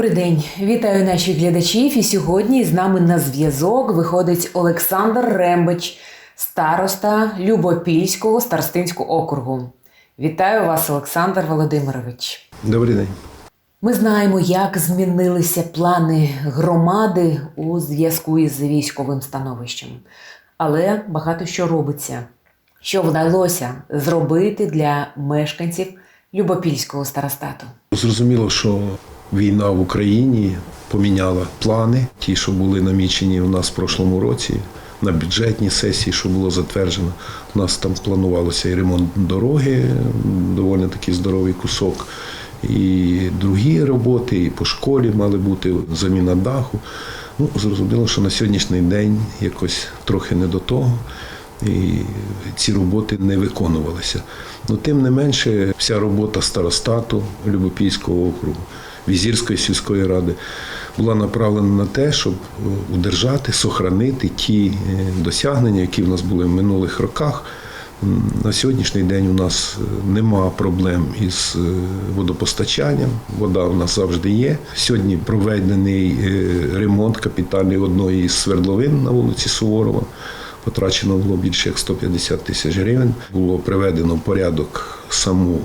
Добрий день, вітаю наших глядачів. І сьогодні з нами на зв'язок виходить Олександр Рембич, староста Любопільського старостинського округу. Вітаю вас, Олександр Володимирович. Добрий день. Ми знаємо, як змінилися плани громади у зв'язку із військовим становищем, але багато що робиться. Що вдалося зробити для мешканців Любопільського старостату? Зрозуміло, що війна в Україні поміняла плани, ті, що були намічені у нас в прошлому році, на бюджетній сесії, що було затверджено. У нас там планувалося і ремонт дороги, доволі такий здоровий кусок, і другі роботи, і по школі мали бути заміна даху. Ну, зрозуміло, що на сьогоднішній день якось трохи не до того. І ці роботи не виконувалися. Ну, тим не менше, вся робота старостату Любопільського округу, Візірської сільської ради була направлена на те, щоб е, удержати, сохранити ті е, досягнення, які в нас були в минулих роках. На сьогоднішній день у нас е, нема проблем із водопостачанням. Вода у нас завжди є. Сьогодні проведений ремонт капітальний одної із свердловин на вулиці Суворова. Потрачено було більше як 150 тисяч гривень. Було приведено в порядок саму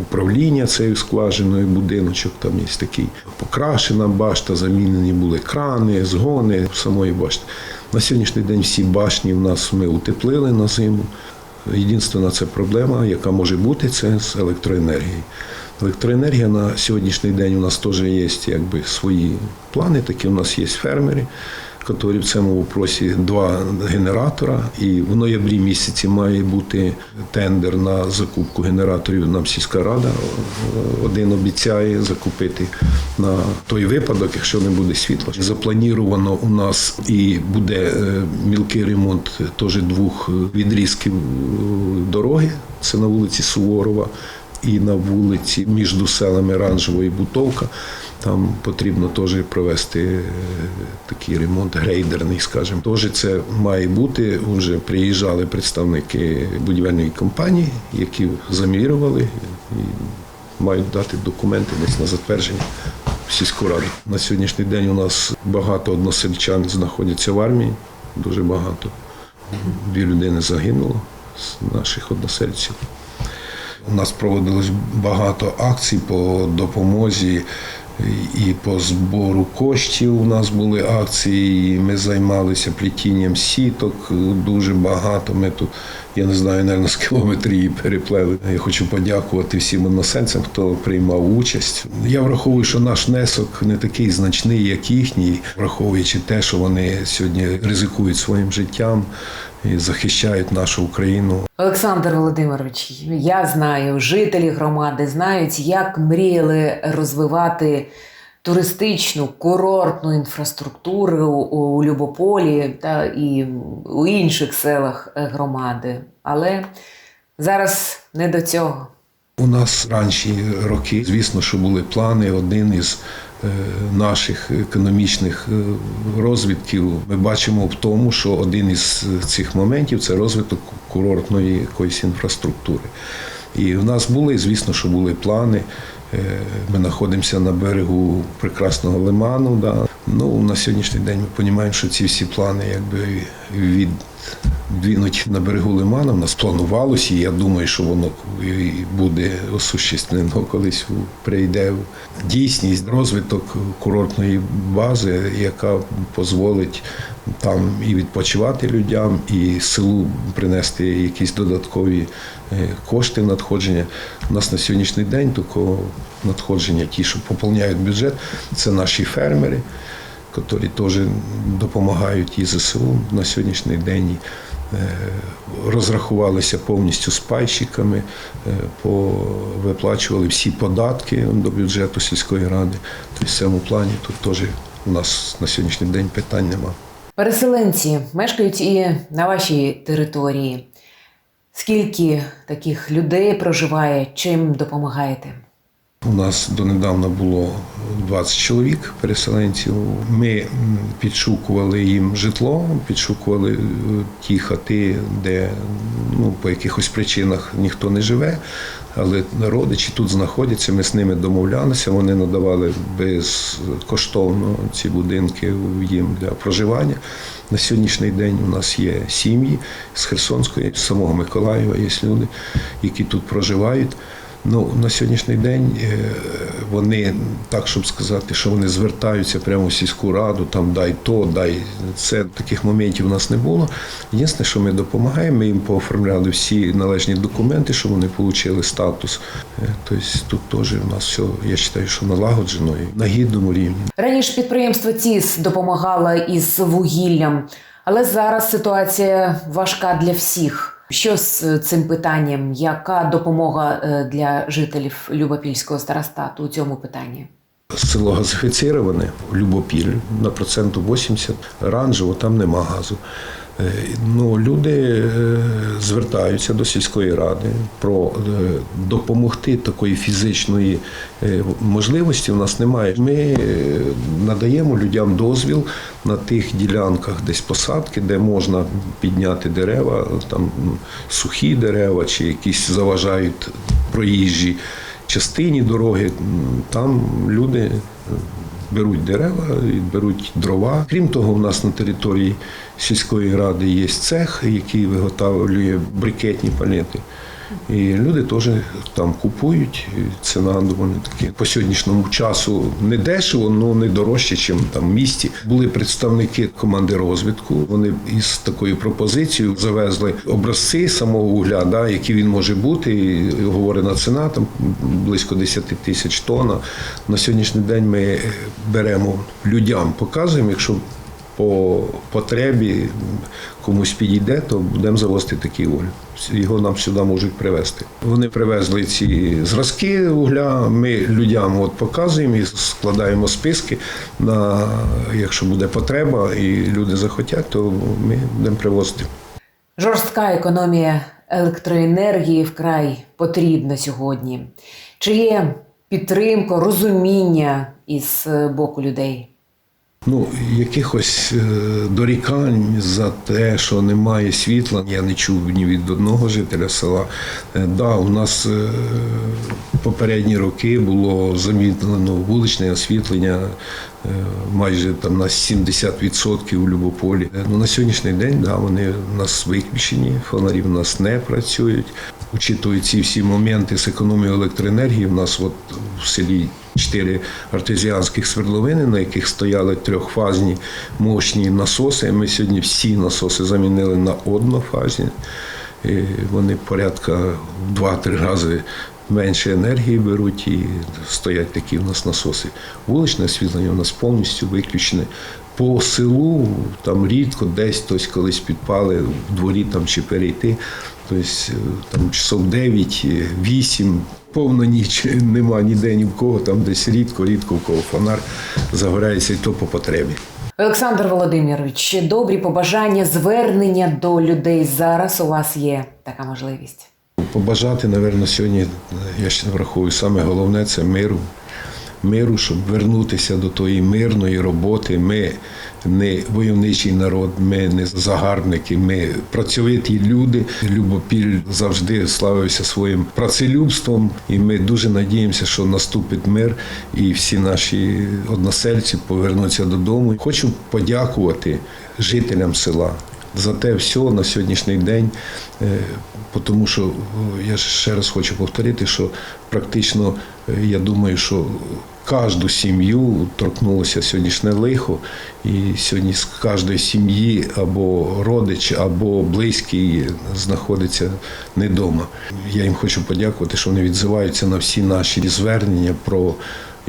управління цією скважиною будиночок. Там є такий покрашена башта, замінені були крани, згони самої башти. На сьогоднішній день всі башні в нас ми утеплили на зиму. Єдинственна це проблема, яка може бути, це з електроенергією. Електроенергія на сьогоднішній день у нас теж є якби, свої плани, такі у нас є фермери, які в цьому вопросі два генератора. І в ноябрі місяці має бути тендер на закупку генераторів. Нам сільська рада один обіцяє закупити на той випадок, якщо не буде світла. Заплановано у нас і буде е, мілкий ремонт теж двох відрізків дороги. Це на вулиці Суворова і на вулиці між селами Ранжево і Бутовка. Там потрібно теж провести е, такий ремонт грейдерний, скажімо. Теж це має бути. Вже приїжджали представники будівельної компанії, які замірювали і мають дати документи десь на затвердження сільську раду. На сьогоднішній день у нас багато односельчан знаходяться в армії, дуже багато. Дві людини загинуло з наших односельців. У нас проводилось багато акцій по допомозі і по збору коштів. У нас були акції. і Ми займалися плетінням сіток дуже багато. Ми тут, я не знаю, навіть з кілометрів її переплели. Я хочу подякувати всім односельцям, хто приймав участь. Я враховую, що наш внесок не такий значний, як їхній, враховуючи те, що вони сьогодні ризикують своїм життям і захищають нашу Україну. Олександр Володимирович, я знаю, жителі громади знають, як мріяли розвивати туристичну курортну інфраструктуру у Любополі та і у інших селах е, громади. Але зараз не до цього. У нас ранші роки, звісно, що були плани. Один із е, наших економічних е, розвитків ми бачимо в тому, що один із цих моментів це розвиток курортної якоїсь інфраструктури. І в нас були, звісно, що були плани. Е, Ми знаходимося на берегу прекрасного лиману. Да. Ну, на сьогоднішній день ми розуміємо, що ці всі плани якби від двінуть на берегу лиману. У нас планувалося, і я думаю, що воно буде осуществлено колись прийде в дійсність розвиток курортної бази, яка дозволить там і відпочивати людям, і селу принести якісь додаткові е, кошти надходження. У нас на сьогоднішній день такого надходження, ті, що поповняють бюджет, це наші фермери які теж допомагають і ЗСУ на сьогоднішній день. Е, Розрахувалися повністю з пайщиками, е, виплачували всі податки до бюджету сільської ради. Тобто в цьому плані тут теж у нас на сьогоднішній день питань нема. Переселенці мешкають і на вашій території. Скільки таких людей проживає, чим допомагаєте? У нас донедавна було 20 чоловік переселенців. Ми підшукували їм житло, підшукували е, ті хати, де ну, по якихось причинах ніхто не живе. Але родичі тут знаходяться, ми з ними домовлялися, вони надавали безкоштовно ці будинки їм для проживання. На сьогоднішній день у нас є сім'ї з Херсонської, з самого Миколаєва є люди, які тут проживають. Ну, на сьогоднішній день е, вони, так щоб сказати, що вони звертаються прямо в сільську раду, там дай то, дай це. Таких моментів у нас не було. Єдине, що ми допомагаємо, ми їм пооформляли всі належні документи, щоб вони отримали статус. Е, Тобто тут теж у нас все, я вважаю, що налагоджено і на гідному рівні. Раніше підприємство ЦІС допомагало із вугіллям, але зараз ситуація важка для всіх. Що з е, цим питанням? Яка допомога е, для жителів Любопільського старостату у цьому питанні? Село газифіціроване, Любопіль на проценту 80, Ранжево, там нема газу. Е, Ну, люди е, звертаються до сільської ради про е, допомогти такої фізичної можливості. У нас немає. Ми надаємо людям дозвіл на тих ділянках десь посадки, де можна підняти дерева, там сухі дерева чи якісь заважають проїжджі частині дороги. Там люди беруть дерева, беруть дрова. Крім того, у нас на території сільської ради є цех, який виготовлює брикетні палети. І люди теж там купують. Ціна доволі таки по сьогоднішньому часу не дешево, але не дорожче, ніж там в місті. Були представники команди розвитку. Вони із такою пропозицією завезли образці самого вугля, да, який він може бути. І говорена ціна там близько 10 тисяч тонн. На сьогоднішній день ми беремо людям, показуємо, якщо по потребі комусь підійде, то будемо завозити такий вуголь. Його нам сюди можуть привезти. Вони привезли ці зразки вугля. Ми людям от показуємо і складаємо списки. На якщо буде потреба і люди захотять, то ми будемо привозити. Жорстка економія електроенергії вкрай потрібна сьогодні. Чи є підтримка, розуміння із боку людей? Ну, якихось е, дорікань за те, що немає світла, я не чув ні від одного жителя села. Е, Да, у нас е, попередні роки було замінено вуличне освітлення майже там на 70% у Любополі. Ну, на сьогоднішній день да, вони у нас виключені, фонарі в нас не працюють. Учитують ці всі моменти з економією електроенергії. У нас от в селі чотири артезіанських свердловини, на яких стояли трьохфазні мощні насоси. Ми сьогодні всі насоси замінили на однофазні. І вони порядка в 2-3 рази менше енергії беруть і стоять такі у нас насоси. Вуличне освітлення у нас повністю виключене. По селу там рідко десь хтось колись підпали в дворі там чи перейти. Тобто е, там часов 9, 8, повна ніч, нема ніде ні в кого, там десь рідко, рідко в кого фонар загорається і то по потребі. Олександр Володимирович, добрі побажання, звернення до людей зараз у вас є така можливість. Побажати, напевно, сьогодні, я ще врахую. саме головне це миру. Миру, щоб вернутися до тої мирної роботи. Ми не войовничий народ, ми не загарбники, ми працьовиті люди. Любопіль завжди славився своїм працелюбством, і ми дуже надіємося, що наступить мир, і всі наші односельці повернуться додому. Хочу подякувати жителям села за те все на сьогоднішній день. Е, Тому що я ще раз хочу повторити, що практично е, я думаю, що кожну сім'ю торкнулося сьогоднішнє лихо, і сьогодні з кожної сім'ї або родич, або близький знаходиться не вдома. Я їм хочу подякувати, що вони відзиваються на всі наші звернення про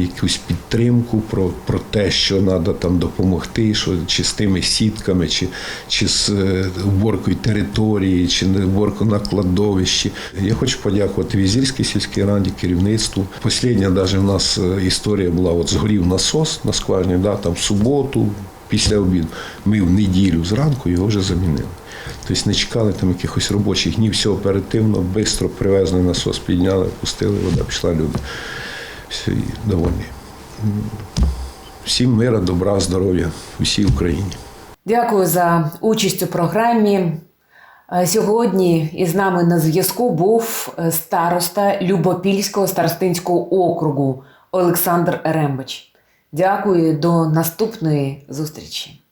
якусь підтримку, про, про те, що треба там допомогти, що чи з тими сітками, чи, чи з е, уборкою території, чи не уборкою на кладовищі. Я хочу подякувати Візірській сільській раді, керівництву. Послідня навіть у нас е, історія була: от згорів насос на скважині, да, там в суботу, після обіду. Ми в неділю зранку його вже замінили. Тобто не чекали там якихось робочих днів, все оперативно, швидко привезли насос, підняли, пустили, вода пішла люди. Всі довольні. Всім мира, добра, здоров'я, усій Україні. Дякую за участь у програмі. Е, Сьогодні із нами на зв'язку був е, староста Любопільського старостинського округу Олександр Рембич. Дякую до наступної зустрічі.